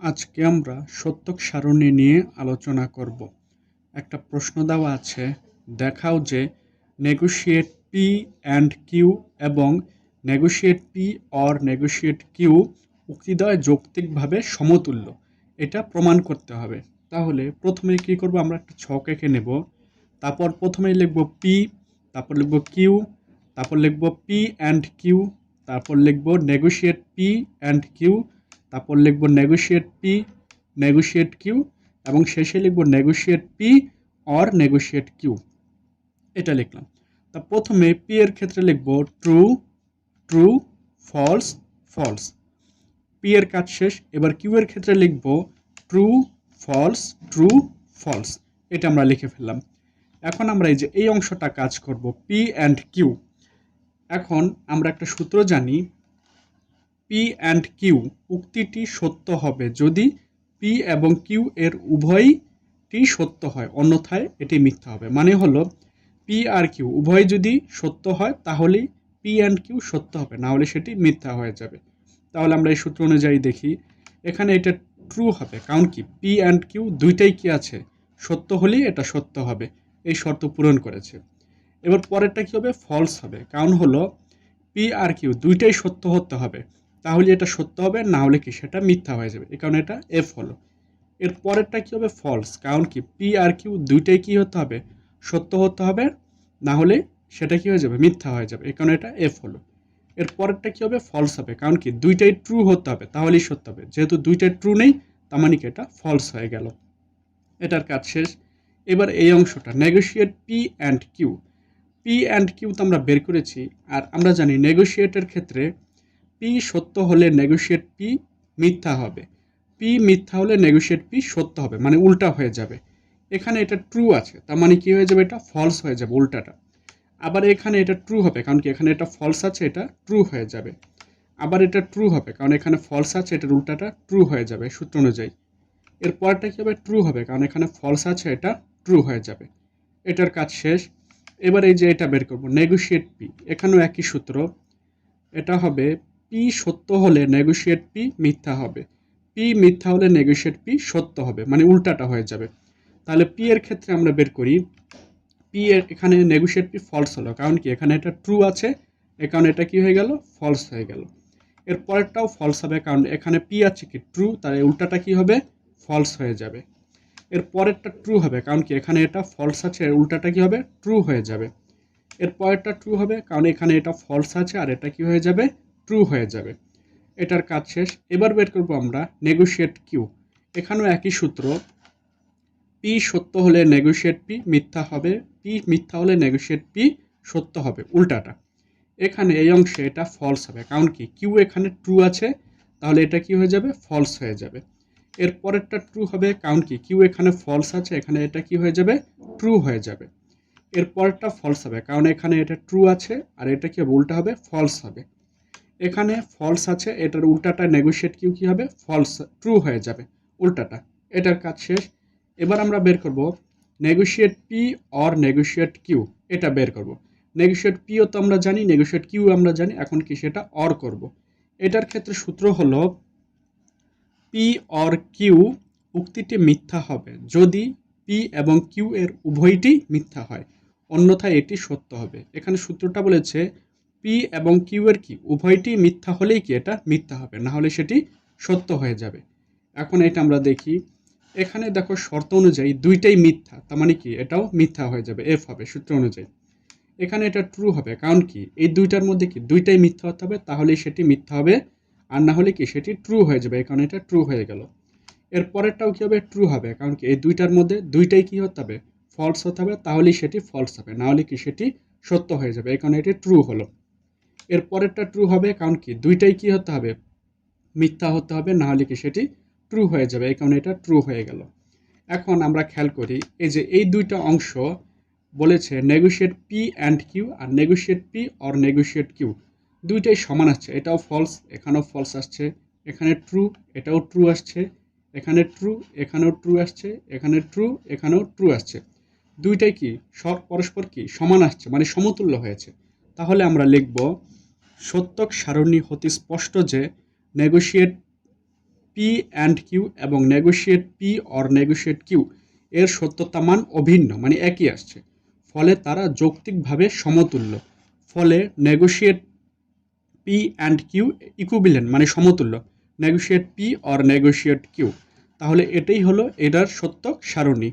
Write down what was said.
আজকে আমরা সত্যক সারণী নিয়ে আলোচনা করব। একটা প্রশ্ন দেওয়া আছে, দেখাও যে নেগোশিয়েট পি অ্যান্ড কিউ এবং negotiate P or negotiate Q উক্তিদ্বয় যৌক্তিকভাবে সমতুল্য, এটা প্রমাণ করতে হবে। তাহলে প্রথমে কী করব, আমরা একটা ছক এঁকে নেব, তারপর প্রথমেই লিখব পি তারপর লিখব কিউ তারপর লিখব পি অ্যান্ড কিউ তারপর লিখব নেগোশিয়েট পি অ্যান্ড কিউ তারপর লিখব নেগোশিয়েট পি নেগোশিয়েট কিউ এবং শেষে লিখব negotiate P or negotiate Q এটা লিখলাম। তা প্রথমে পি এর ক্ষেত্রে লিখব true true false false P এর কাজ শেষ। এবার কিউ এর ক্ষেত্রে লিখব ট্রু ফলস ট্রু ফলস এটা আমরা লিখে ফেললাম। এখন আমরা এই যে এই অংশটা কাজ করব পি অ্যান্ড কিউ এখন আমরা একটা সূত্র জানি পি অ্যান্ড কিউ উক্তিটি সত্য হবে। যদি পি এবং কিউ এর উভয়টি সত্য হয়, অন্যথায় এটি মিথ্যা হবে। মানে হলো পি আর কিউ উভয় যদি সত্য হয়, তাহলেই পি অ্যান্ড কিউ সত্য হবে। না হলে সেটি মিথ্যা হয়ে যাবে। তাহলে আমরা এই সূত্র অনুযায়ী দেখি, এখানে এটা ট্রু হবে। কারণ কি? পি অ্যান্ড কিউ দুইটাই কি আছে? সত্য হলেই এটা সত্য হবে। এই শর্ত পূরণ করেছে। এবার পরেরটা কী হবে? ফলস হবে। কারণ হলো পি আর কিউ দুইটাই সত্য হতে হবে। তাহলে এটা সত্য হবে, না হলে কি? সেটা মিথ্যা হয়ে যাবে। এই কারণে এটা এফ হলো। এর পরেরটা কী হবে? ফলস। কারণ কি? পি আর কিউ দুইটাই কী হতে হবে? সত্য হতে হবে, না হলে সেটা কী হয়ে যাবে? মিথ্যা হয়ে যাবে। এই কারণে এটা এফ হলো। এর পরেরটা কী হবে? ফলস হবে। কারণ কি? দুইটাই ট্রু হতে হবে, তাহলেই সত্য হবে। যেহেতু দুইটাই ট্রু নেই, তার মানে কি? এটা ফলস হয়ে গেল। এটার কাজ শেষ। এবার এই অংশটা negotiate P and Q P and Q তো আমরা বের করেছি, আর আমরা জানি নেগোশিয়েটের ক্ষেত্রে পি সত্য হলে নেগোশিয়েট পি মিথ্যা হবে। পি মিথ্যা হলে নেগোশিয়েট পি সত্য হবে মানে উল্টা হয়ে যাবে। এখানে এটা ট্রু আছে, তার মানে কি হয়ে যাবে? এটা ফলস হয়ে যাবে উল্টাটা। আবার এখানে এটা ট্রু হবে, কারণ কি এখানে এটা ফলস আছে, এটা ট্রু হয়ে যাবে। আবার এটা ট্রু হবে, কারণ এখানে ফলস আছে, এটার উল্টাটা ট্রু হয়ে যাবে সূত্র অনুযায়ী। এর পরটা কী হবে? ট্রু হবে, কারণ এখানে ফলস আছে, এটা ট্রু হয়ে যাবে। এটার কাজ শেষ। এবার এই যে এটা বের করব নেগোশিয়েট পি এখানেও একই সূত্র। এটা হবে পি সত্য হলে নেগোশিয়েট পি মিথ্যা হবে। পি মিথ্যা হলে নেগোশিয়েট পি সত্য হবে মানে উল্টাটা হয়ে যাবে। তাহলে পি এর ক্ষেত্রে আমরা বের করি পি এর এখানে নেগোশিয়েট পি ফলস হলো, কারণ কি? এখানে এটা ট্রু আছে, এ কারণে এটা কি হয়ে গেল? ফলস হয়ে গেল। এর পরেরটাও ফলস হবে, কারণ এখানে পি আছে কি? ট্রু তার উল্টাটা কি হবে? ফলস হয়ে যাবে। এর পরেরটা ট্রু হবে, কারণ কি? এখানে এটা ফলস আছে, এর উল্টাটা কি হবে? ট্রু হয়ে যাবে। এর পরেরটা ট্রু হবে, কারণ এখানে এটা ফলস আছে, আর এটা কি হয়ে যাবে? ট্রু হয়ে যাবে। এটার কাজ শেষ। এবার বের করব আমরা নেগোশিয়েট কিউ এখানেও একই সূত্র। পি সত্য হলে নেগোশিয়েট পি মিথ্যা হবে। পি মিথ্যা হলে নেগোশিয়েট পি সত্য হবে। উল্টাটা। এখানে এই অংশে এটা ফলস হবে। কারণ কি? কিউ এখানে ট্রু আছে। তাহলে এটা কি হয়ে যাবে? ফলস হয়ে যাবে। এর পরেরটা ট্রু হবে। কারণ কি? কিউ এখানে ফলস আছে। এখানে এটা কি হয়ে যাবে? ট্রু হয়ে যাবে। এর পরেরটা ফলস হবে। কারণ এখানে এটা ট্রু আছে। আর এটা কি উল্টা হবে। ফলস হবে। এখানে ফলস আছে, এটার উল্টাটা নেগোশিয়েট কিউ কি হবে? ফলস ট্রু হয়ে যাবে, উল্টাটা। এটার কাজ শেষ। এবার আমরা বের করব negotiate P or negotiate Q এটা বের করব। নেগোশিয়েট পিও তো আমরা জানি নেগোশিয়েট কিউ আমরা জানি, এখন কি সেটা অর করব। এটার ক্ষেত্রে সূত্র হলো পি অর কিউ উক্তিটি মিথ্যা হবে, যদি পি এবং কিউ এর উভয়টি মিথ্যা হয়, অন্যথায় এটি সত্য হবে। এখানে সূত্রটা বলেছে পি এবং কিউ এর কি? উভয়টি মিথ্যা হলেই কি এটা? মিথ্যা হবে। না হলে সেটি সত্য হয়ে যাবে। এখন এটা আমরা দেখি। এখানে দেখো শর্ত অনুযায়ী দুইটাই মিথ্যা। তার মানে কি? এটাও মিথ্যা হয়ে যাবে। এফ হবে সূত্র অনুযায়ী। এখানে এটা ট্রু হবে। কারণ কি? এই দুইটার মধ্যে কি? দুইটাই মিথ্যা হতে হবে। তাহলেই সেটি মিথ্যা হবে। আর না হলে কি? সেটি ট্রু হয়ে যাবে। কারণে এটা ট্রু হয়ে গেল। এর পরেরটাও কী হবে? ট্রু হবে। কারণ কি? এই দুইটার মধ্যে দুইটাই কী হতে হবে? ফলস হতে হবে। তাহলেই সেটি ফলস হবে। না হলে কি? সেটি সত্য হয়ে যাবে। কারণে এটি ট্রু হলো। এর পরেরটা ট্রু হবে কারণ কি? দুইটাই কি হতে হবে? মিথ্যা হতে হবে, না হলে কি সেটি ট্রু হয়ে যাবে। এই কারণে এটা ট্রু হয়ে গেল। এখন আমরা খেয়াল করি, এই যে এই দুইটা অংশ বলেছে negotiate P and Q R negotiate P or negotiate Q দুইটাই সমান আসছে। এটাও ফলস এখানেও ফলস আসছে। এখানে ট্রু এটাও ট্রু আসছে। এখানে ট্রু এখানেও ট্রু আসছে। এখানে ট্রু এখানেও ট্রু আসছে। দুইটাই কি? সব পরস্পর কি? সমান আসছে মানে সমতুল্য হয়েছে। তাহলে আমরা লিখব সত্যক সারণী হতে স্পষ্ট যে নেগোশিয়েট পি অ্যান্ড কিউ এবং negotiate P or negotiate Q এর সত্যতা মান অভিন্ন মানে একই আসছে। ফলে তারা যৌক্তিকভাবে সমতুল্য। ফলে negotiate P and Q equivalent মানে সমতুল্য। Negotiate P or negotiate Q তাহলে এটাই হলো এটার সত্য সারণী।